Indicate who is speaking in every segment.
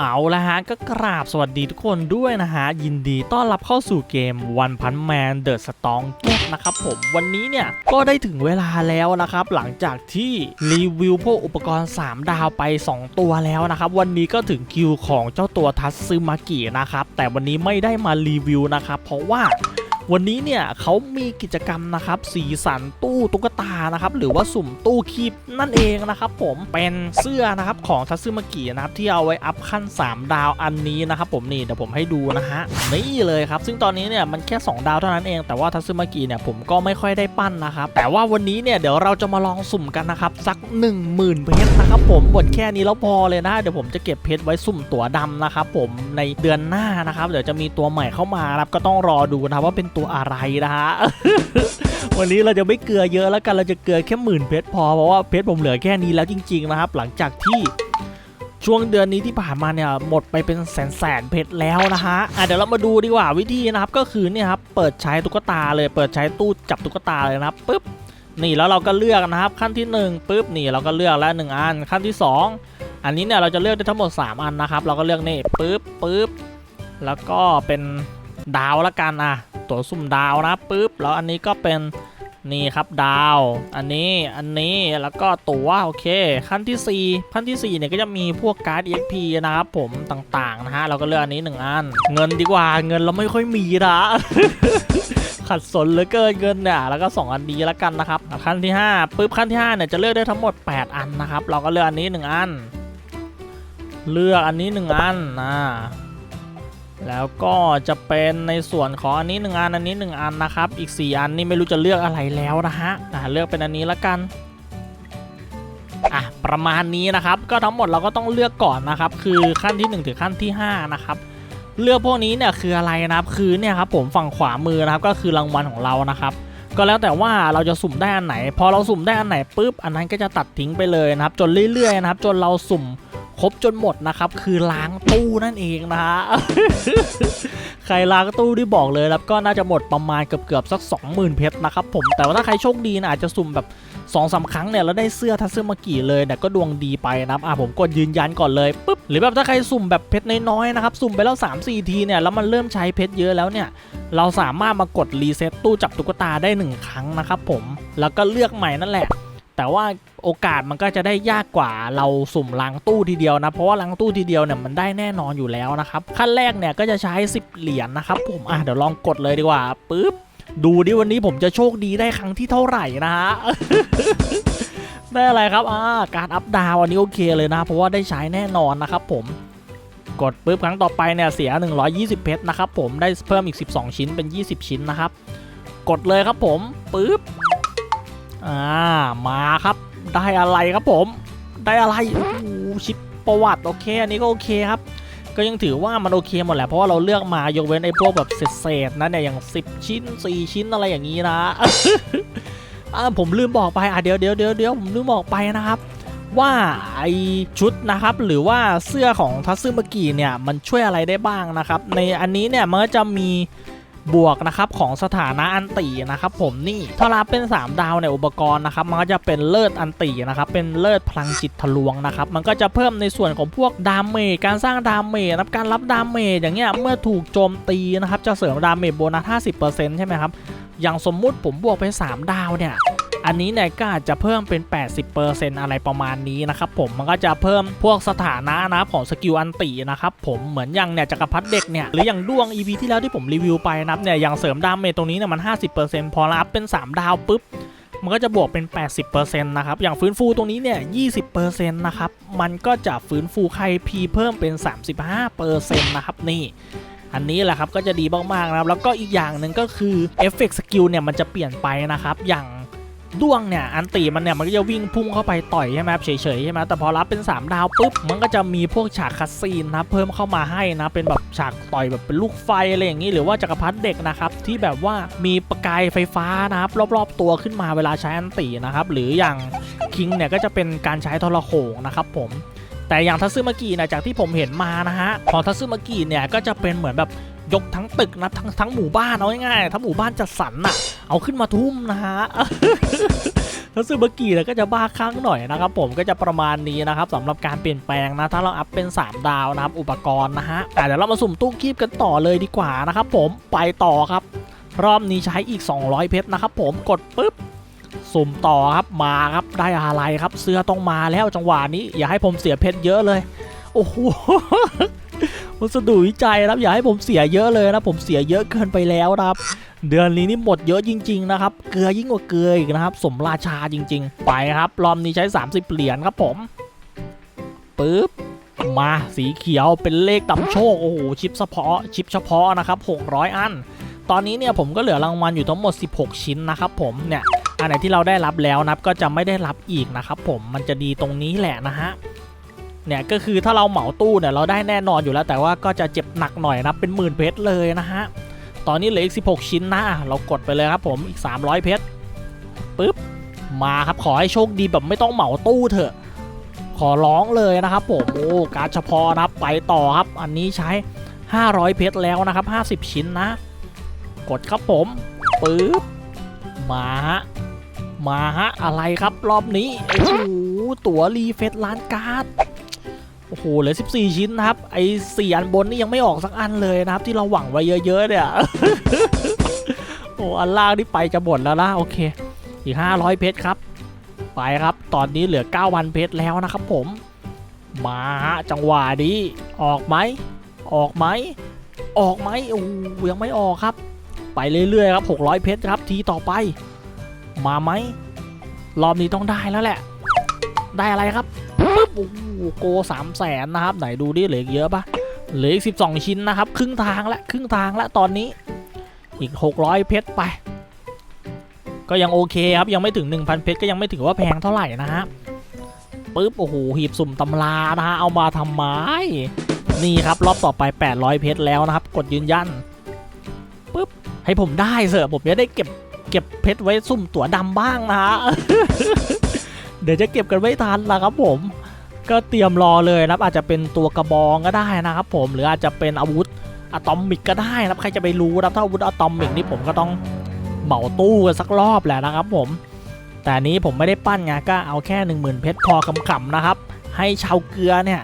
Speaker 1: เอาละฮะ ก็กราบสวัสดีทุกคนด้วยนะฮะ ยินดีต้อนรับเข้าสู่เกม One Punch Man The Strong Get นะครับผมวันนี้เนี่ย ก็ได้ถึงเวลาแล้วนะครับ หลังจากที่รีวิวพวกอุปกรณ์ 3 ดาวไป 2 ตัวแล้วนะครับ วันนี้ก็ถึงคิวของเจ้าตัวทัตซึมากินะครับ แต่วันนี้ไม่ได้มารีวิวนะครับ เพราะว่าวันนี้เนี่ยเขามีกิจกรรมนะครับ สีสันตู้ตุ๊กตานะครับหรือว่าสุ่มตู้คีบนั่นเองนะครับผมเป็นเสื้อนะครับของทัตซึมากินะครับที่เอาไว้อัพขั้น 3 ดาวอันนี้นะครับผมนี่เดี๋ยวผมให้ดูนะฮะนี่เลยครับ ซึ่งตอนนี้เนี่ยมันแค่ 2 ดาวเท่านั้นเอง แต่ว่าทัตซึมากิเนี่ยผมก็ไม่ค่อยได้ปั้นนะครับแต่ว่าวันนี้เนี่ยเดี๋ยวเราจะมาลองสุ่มกันนะครับสัก 10,000เพชรนะครับผมบทแค่นี้แล้วพอเลยนะเดี๋ยวผมจะเก็บเพชรไว้สุ่มตั๋วดำนะครับผมในเดือนหน้านะครับเดี๋ยวจะมีตัวใหม่เข้ามาครับก็ต้องรอดูนะว่าเป็นตัวอะไรนะฮะวันนี้เราจะไม่เกลือเยอะแล้วกันเราจะเกลือแค่หมื่นเพชรพอเพราะว่าเพชรผมเหลือแค่นี้แล้วจริงๆนะครับ หลังจากที่ช่วงเดือนนี้ที่ผ่านมาเนี่ยหมดไปเป็นแสนแสนๆเพชรแล้วนะฮะอะเดี๋ยวเรามาดูดีกว่าวิธีนะครับก็คือเนี่ยครับเปิดใช้ตุ๊กตาเลยเปิดใช้ตู้จับตุ๊กตาเลยนะครับปึ๊บนี่แล้วเราก็เลือกนะครับขั้นที่หนึ่งปึ๊บนี่เราก็เลือกแล้วหนึ่งอันขั้นที่สองอันนี้เนี่ยเราจะเลือกได้ทั้งหมดสามอันนะครับ เราก็เลือกนี่ปึ๊บปึ๊บแล้วก็เป็นดาวละกันอะตัวสุ่มดาวนะปุ๊บแล้วอันนี้ก็เป็น นี่ครับดาว อันนี้อันนี้แล้วก็ตัวโอเค ขั้นที่ 4 ขั้นที่4เนี่ยก็จะมีพวกการ์ด EXP นะครับผมต่างๆนะฮะเราก็เลือกอันนี้1อันเงินดีกว่าเงินเราไม่ค่อยมีนะขัดสนเหลือเกินเงินเนี่ยแล้วก็ 2 อันนี้แล้วกันนะครับขั้นที่5ปุ๊บขั้นที่5เนี่ยจะเลือกได้ทั้งหมด 8 อันนะครับ เราก็เลือกอันนี้ 1 อัน เลือกอันนี้ 1 อันนะ แล้วก็จะเป็นในส่วนของอันนี้ 1 อันอันนี้ 1 อันนะครับ อีก 4 อันนี่ไม่รู้จะเลือกอะไรแล้วนะฮะอะเลือกเป็นอันนี้ละกันอะประมาณนี้นะครับ ก็ทั้งหมดเราก็ต้องเลือกก่อนนะครับ คือขั้นที่ 1 ถึงขั้นที่ 5 นะครับ เลือกพวกนี้เนี่ยคืออะไรนะครับ คือเนี่ยครับผมฝั่งขวามือนะครับก็คือรางวัลของเรานะครับ ก็แล้วแต่ว่าเราจะสุ่มได้อันไหน พอเราสุ่มได้อันไหนปุ๊บอันนั้นก็จะตัดทิ้งไปเลยนะครับ จนเรื่อยๆนะครับ จนเราสุ่ม ครบจนหมดนะครับ คือล้างตู้นั่นเองนะฮะใครล้างตู้ที่บอกเลยแล้วก็น่าจะหมดประมาณเกือบๆสัก 20,000 เพชรนะครับผมแต่ว่าถ้าใครโชคดีนะอาจจะสุ่มแบบ2องสาครั้งเนี่ยแล้วได้เสื้อทัสเซอร์มากี่เลยเนี่ยก็ดวงดีไปนะครับอะผมกดยืนยันก่อนเลยปุ๊บหรือแบบถ้าใครสุ่มแบบเพชรน้อยๆนะครับสุ่มไปแล้ว 3-4 ทีเนี่ยแล้วมันเริ่มใช้เพชรเยอะแล้วเนี่ยเราสามารถมากดรีเซ็ตตู้จับตุ๊กตาได้ 1 ครั้งนะครับผมแล้วก็เลือกใหม่นั่นแหละ แต่ว่าโอกาสมันก็จะได้ยากกว่าเราสุ่มล้างตู้ทีเดียวนะ เพราะว่าล้างตู้ทีเดียวเนี่ยมันได้แน่นอนอยู่แล้วนะครับ ขั้นแรกเนี่ยก็จะใช้ 10 เหรียญนะครับผมอะเดี๋ยวลองกดเลยดีกว่าปึ๊บดูดิวันนี้ผมจะโชคดีได้ครั้งที่เท่าไหร่นะฮะได้อะไรครับอ่าการอัพดาวอันนี้โอเคเลยนะ เพราะว่าได้ใช้แน่นอนนะครับผมกดปุ๊บครั้งต่อไปเนี่ยเสีย 120 เพชรนะครับผมได้เพิ่มอีก 12 ชิ้นเป็น 20 ชิ้นนะครับ กดเลยครับผมปุ๊บ อ่ามาครับ ได้อะไรครับผม ได้อะไรโอ้ชิปประวัติโอเค อันนี้ก็โอเคครับ ก็ยังถือว่ามันโอเคหมดแหละเพราะว่าเราเลือกมายกเว้นไอ้พวกแบบเศษๆนะเนี่ยอย่าง 10 ชิ้น 4 ชิ้นอะไรอย่างนี้นะอ่าผมลืมบอกไปอะเดี๋ยวเดี๋ยวเดี๋ยวเดี๋ยวผมลืมบอกไปนะครับว่าไอชุดนะครับหรือว่าเสื้อของทัตซึมากิเนี่ยมันช่วยอะไรได้บ้างนะครับ ในอันนี้เนี่ยมันก็จะมี บวกนะครับของสถานะอันตีนะครับผมนี่ถ้ารับเป็น 3 ดาวในอุปกรณ์นะครับมันก็จะเป็นเลิศอันตีนะครับเป็นเลิศพลังจิตทะลวงนะครับมันก็จะเพิ่มในส่วนของพวกดาเมจการสร้างดาเมจนะครับการรับดาเมจอย่างเงี้ยเมื่อถูกโจมตีนะครับจะเสริมดาเมจโบนัส 50%ใช่ไหมครับอย่างสมมุติผมบวกไป 3 ดาวเนี่ย อันนี้เนี่ยก็อาจจะเพิ่มเป็น 80%อะไรประมาณนี้นะครับผมมันก็จะเพิ่มพวกสถานะนะของสกิลอันตินะครับผมเหมือนอย่างเนี่ยจักรพรรดิเด็กเนี่ยหรืออย่างด้วง EP ที่แล้วที่ผมรีวิวไปนะครับเนี่ยอย่างเสริมดาเมจตรงนี้เนี่ยมัน 50%พอรับเป็น 3 ดาวปุ๊บมันก็จะบวกเป็น 80%นะครับ อย่างฟื้นฟูตรงนี้เนี่ย 20%นะครับ มันก็จะฟื้นฟูไคพีเพิ่มเป็น 35%นะครับนี่ อันนี้แหละครับก็จะดีมากๆนะครับ แล้วก็อีกอย่างหนึ่งก็คือเอฟเฟกต์สกิลเนี่ยมันจะเปลี่ยนไปนะครับ อย่าง ด้วงเนี่ยอันตีมันเนี่ยมันก็จะวิ่งพุ่งเข้าไปต่อยใช่ไหมเฉยๆใช่ไหมแต่พอรับเป็น 3 ดาวปุ๊บมันก็จะมีพวกฉากคัสซีนนะเพิ่มเข้ามาให้นะเป็นแบบฉากต่อยแบบเป็นลูกไฟอะไรอย่างนี้หรือว่าจักรพรรดิเด็กนะครับที่แบบว่ามีประกายไฟฟ้านะครับรอบๆตัวขึ้นมาเวลาใช้อันตีนะครับหรืออย่างคิงเนี่ยก็จะเป็นการใช้ทรโขงนะครับผมแต่อย่างทัตซึมากินะจากที่ผมเห็นมานะฮะของทัตซึมากิเนี่ยก็จะเป็นเหมือนแบบ ยกทั้งตึกนะทั้งทั้งหมู่บ้านเอาง่ายๆทั้งหมู่บ้านจัดสรรน่ะเอาขึ้นมาทุ่มนะฮะแล้วซูเบอร์กีเนี่ยก็จะบ้าคลั่งหน่อยนะครับผมก็จะประมาณนี้นะครับสำหรับการเปลี่ยนแปลงนะถ้าเราอัพเป็น 3 ดาวนะครับอุปกรณ์นะฮะอะเดี๋ยวเรามาสุ่มตู้คีบกันต่อเลยดีกว่านะครับผมไปต่อครับ รอบนี้ใช้อีก 200 เพชรนะครับผมกดปุ๊บสุ่มต่อครับมาครับได้อะไรครับ เสื้อต้องมาแล้วจังหวะนี้ อย่าให้ผมเสียเพชรเยอะเลย โอ้โห วัสดุวิจัยนะครับอย่าให้ผมเสียเยอะเลยนะผมเสียเยอะเกินไปแล้วครับ เดือนนี้นี่หมดเยอะจริง ๆ นะครับ เกลือยิ่งกว่าเกลืออีกนะครับ สมราชาจริง ๆ ไปครับรอบนี้ใช้ 30 เหรียญครับผมปึ๊บมาสีเขียวเป็นเลขตำโชคโอ้โหชิปเฉพาะชิปเฉพาะนะครับ600 อัน ตอนนี้เนี่ยผมก็เหลือรางวัลอยู่ทั้งหมด 16 ชิ้นนะครับผมเนี่ยอันไหนที่เราได้รับแล้วนับก็จะไม่ได้รับอีกนะครับผมมันจะดีตรงนี้แหละนะฮะ เนี่ยก็คือถ้าเราเหมาตู้เนี่ยเราได้แน่นอนอยู่แล้ว แต่ว่าก็จะเจ็บหนักหน่อยนะเป็นหมื่นเพชรเลยนะฮะตอนนี้เหลืออีก 16 ชิ้นนะเรากดไปเลยครับผมอีก 300 เพชรปึ๊บมาครับขอให้โชคดีแบบไม่ต้องเหมาตู้เถอะ ขอร้องเลยนะครับผมโอ้การเฉพาะนะครับไปต่อครับ อันนี้ใช้ 500 เพชรแล้วนะครับ 50 ชิ้นนะ กดครับผมปึ๊บมาฮะมาฮะอะไรครับรอบนี้โอ้โหตั๋วรีเฟซร้านการ์ด โอ้โหเหลือ 14 ชิ้นนะครับ ไอ้สี่อันบนนี่ยังไม่ออกสักอันเลยนะครับ ที่เราหวังไว้เยอะๆเนี่ย โอ้อันล่างนี่ไปจะหมดแล้วนะโอเค อีก 500 เพชรครับ ไปครับ ตอนนี้เหลือ9,000เพชรแล้วนะครับผม มาจังหวะนี้ออกไหม ออกไหม ออกไหมโอ้ยังไม่ออกครับ ไปเรื่อยๆครับ 600 เพชรครับ ทีต่อไป มาไหมรอบนี้ต้องได้แล้วแหละ ได้อะไรครับปึ๊บโอ้ โหโกสามแสนนะครับ ไหนดูดิเหลือเยอะปะเหลืออีก12ชิ้นนะครับ ครึ่งทางละครึ่งทางละตอนนี้อีก600เพชรไป ก็ยังโอเคครับยังไม่ถึง1,000เพชรก็ยังไม่ถือว่าแพงเท่าไหร่นะฮะปึ๊บโอ้โหหีบสุ่มตำรานะฮะเอามาทำไมนี่ครับรอบต่อไป 800 เพชรแล้วนะครับ กดยืนยันปึ๊บให้ผมได้เสอะผมจะได้เก็บเก็บเพชรไว้ซุ่มตั๋วดำบ้างนะฮะเดี๋ยวจะเก็บกันไม่ทันนะครับผม ก็เตรียมรอเลยนะครับอาจจะเป็นตัวกระบองก็ได้นะครับผมหรืออาจจะเป็นอาวุธอะตอมิกก็ได้นะครับใครจะไปรู้นะถ้าอาวุธอะตอมิกนี่ผมก็ต้องเหมาตู้กันสักรอบแหละนะครับผม แต่นี้ผมไม่ได้ปั้นไงก็เอาแค่ 1 0,000 เพชรพอขำๆนะครับ ให้ชาวเกลือเนี่ย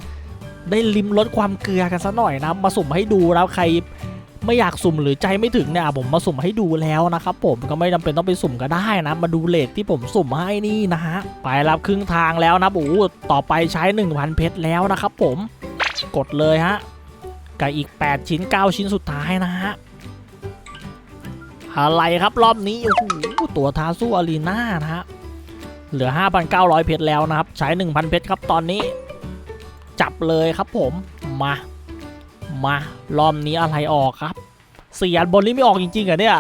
Speaker 1: ได้ลิมลดความเกลือกันสักหน่อยนะมาสุ่มให้ดูแล้วใคร ไม่อยากสุ่มหรือใจไม่ถึงเนี่ยผมมาสุ่มให้ดูแล้วนะครับผมก็ไม่จำเป็นต้องไปสุ่มก็ได้นะ มาดูเลทที่ผมสุ่มให้นี่นะฮะไปรับครึ่งทางแล้วนะโอ้ต่อไปใช้ 1,000 เพชรแล้วนะครับผมกดเลยฮะกับอีก 8 ชิ้น 9 ชิ้นสุดท้ายนะฮะอะไรครับรอบนี้โอ้โหตัวทาสู้อารีนานะฮะเหลือ 5,900 เพชรแล้วนะครับ ใช้ 1,000 เพชรครับตอนนี้ จับเลยครับผมมา มารอบนี้อะไรออกครับเสี่อันบนนี้ไม่ออกจริงๆเหรอเนี่ย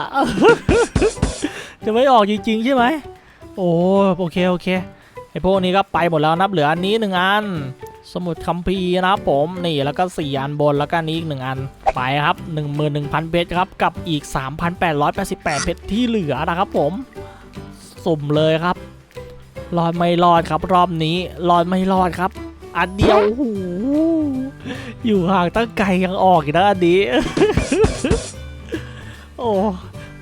Speaker 1: จะไม่ออกจริงๆใช่ไหมโอ้โอเคโอเคไอพวกนี้ก็ไปหมดแล้วนับเหลืออันนี้หนึ่งอัน สมุดคัมภีร์นะครับผมนี่แล้วก็สี่อันบนแล้วก็นนี้อีกหนึ่งอันไปครับ 11,000 เพชรครับกับอีก 3,888 เพชรที่เหลือนะครับผมสุ่มเลยครับรอดไม่รอดครับรอบนี้รอดไม่รอดครับ อันเดียวโอ้โหอยู่ห่างตั้งไกลยังออกอีกนะอันนี้ โอ้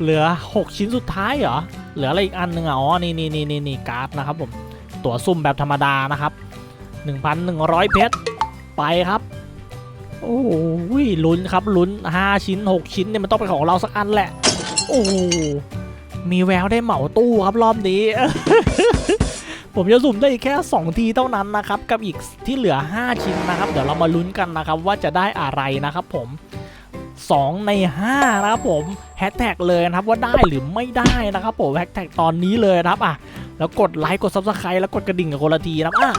Speaker 1: เหลือ 6 ชิ้นสุดท้ายเหรอ เหลืออะไรอีกอันหนึ่งอะอ๋อนี่นี่นี่นี่นี่การ์ดนะครับผม ตั๋วซุ่มแบบธรรมดานะครับ 1,100 เพชร ไปครับ โอ้โหลุ้นครับลุ้น 5 ชิ้น 6 ชิ้นเนี่ยมันต้องเป็นของเราสักอันแหละ โอ้มีแววได้เหมาตู้ครับรอบนี้ ผมจะสุ่มได้อีกแค่ 2 ทีเท่านั้นนะครับ กับอีกที่เหลือ 5 ชิ้นนะครับ เดี๋ยวเรามาลุ้นกันนะครับว่าจะได้อะไรนะครับผม 2 ใน 5 นะครับผมแฮชแท็กเลยนะครับว่าได้หรือไม่ได้นะครับผมแฮชแท็กตอนนี้เลยนะครับอะแล้วกดไลค์กด subscribe แล้วกดกระดิ่งกับคนละทีนะครับอะ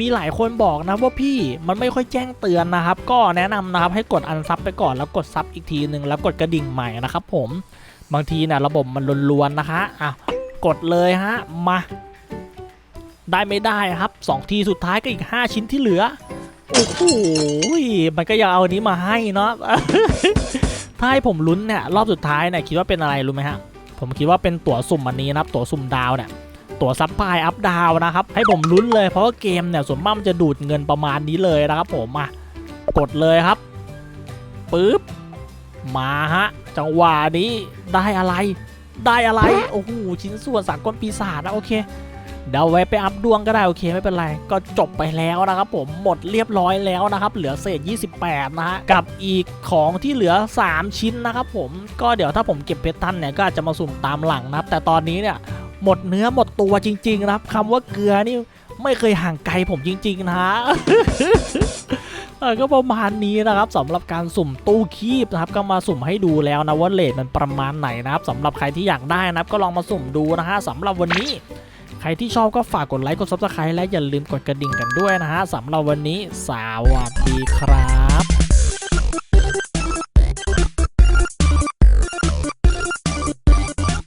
Speaker 1: มีหลายคนบอกนะว่าพี่มันไม่ค่อยแจ้งเตือนนะครับ ก็แนะนำนะครับให้กดอันซับไปก่อนแล้วกดซับอีกทีหนึ่งแล้วกดกระดิ่งใหม่นะครับผมบางทีเนี่ยระบบมันลวนๆนะคะอะกดเลยฮะมา ได้ไม่ได้ครับ 2 ทีสุดท้ายก็อีก 5 ชิ้นที่เหลือ โอ้โห มันก็ยังเอาอันนี้มาให้เนาะ ถ้าให้ผมลุ้นเนี่ยรอบสุดท้ายเนี่ยคิดว่าเป็นอะไรรู้ไหมฮะ ผมคิดว่าเป็นตั๋วสุ่มอันนี้นะครับ ตั๋วสุ่มดาวเนี่ย ตั๋วซับพลายอัพดาวนะครับ ให้ผมลุ้นเลยเพราะว่าเกมเนี่ยส่วนมากมันจะดูดเงินประมาณนี้เลยนะครับผมมากดเลยครับปึ๊บ มาฮะ จังหวะนี้ได้อะไร ได้อะไร โอ้โห ชิ้นส่วนสากลปีศาจนะโอเค เดี๋ยวไว้ไปอัพดวงก็ได้โอเคไม่เป็นไร ก็จบไปแล้วนะครับผมหมดเรียบร้อยแล้วนะครับ เหลือเศษ 28 นะฮะกับอีกของที่เหลือ 3 ชิ้นนะครับผมก็เดี๋ยวถ้าผมเก็บเพชรทันเนี่ยก็อาจจะมาสุ่มตามหลังนะครับ แต่ตอนนี้เนี่ยหมดเนื้อหมดตัวจริง ๆ นะครับคำว่าเกลือนี่ไม่เคยห่างไกลผมจริง ๆ นะฮะก็ประมาณนี้นะครับสำหรับการสุ่มตู้คีบนะครับ ก็มาสุ่มให้ดูแล้วนะว่าเลทมันประมาณไหนนะครับสำหรับใครที่อยากได้นะครับ ก็ลองมาสุ่มดูนะฮะสำหรับวันนี้ ใครที่ชอบก็ฝากกดไลค์กด subscribe และอย่าลืมกดกระดิ่งกันด้วยนะฮะสำหรับวันนี้สวัสดีครับ